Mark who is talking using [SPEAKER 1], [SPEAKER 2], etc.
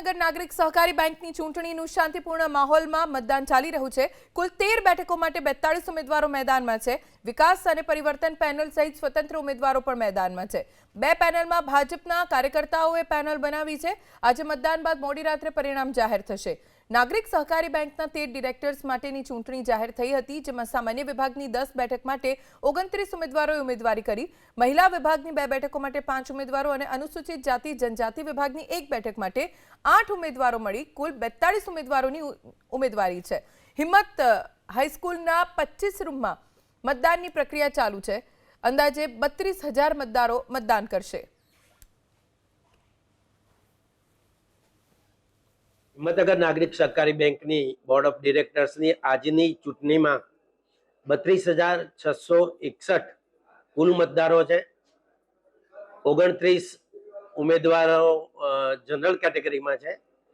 [SPEAKER 1] હિંમતનગર નાગરિક સહકારી બેંકની ચૂંટણીનું શાંતિપૂર્ણ માહોલમાં મતદાન ચાલી રહ્યું છે. કુલ તેર બેઠકો માટે બેતાળીસ ઉમેદવારો મેદાનમાં છે. વિકાસ અને પરિવર્તન પેનલ સહિત સ્વતંત્ર ઉમેદવારો પણ મેદાનમાં છે. બે પેનલમાં ભાજપના કાર્યકર્તાઓએ પેનલ બનાવી છે. આજે મતદાન બાદ મોડી રાત્રે પરિણામ જાહેર થશે. નાગરિક સહકારી બેંકના તેર ડિરેક્ટર્સ માટેની ચૂંટણી જાહેર થઈ હતી, જેમાં સામાન્ય વિભાગની દસ બેઠક માટે ઓગણત્રીસ ઉમેદવારોએ ઉમેદવારી કરી. મહિલા વિભાગની બે બેઠકો માટે પાંચ ઉમેદવારો અને અનુસૂચિત જાતિ, જનજાતિ વિભાગની એક બેઠક માટે આઠ ઉમેદવારો મળી. કુલ બેતાળીસ ઉમેદવારોની ઉમેદવારી છે. હિંમત હાઈસ્કૂલના પચીસ રૂમમાં મતદાનની પ્રક્રિયા ચાલુ છે. અંદાજે બત્રીસ હજાર મતદારો મતદાન કરશે.
[SPEAKER 2] હિંમતનગર નાગરિક સહકારી બેંકની બોર્ડ ઓફ ડિરેક્ટર્સની આજની ચૂંટણીમાં બત્રીસ હજાર છસો એકસઠ કુલ મતદારો છે. ઓગણત્રીસ ઉમેદવારો જનરલ કેટેગરીમાં છે.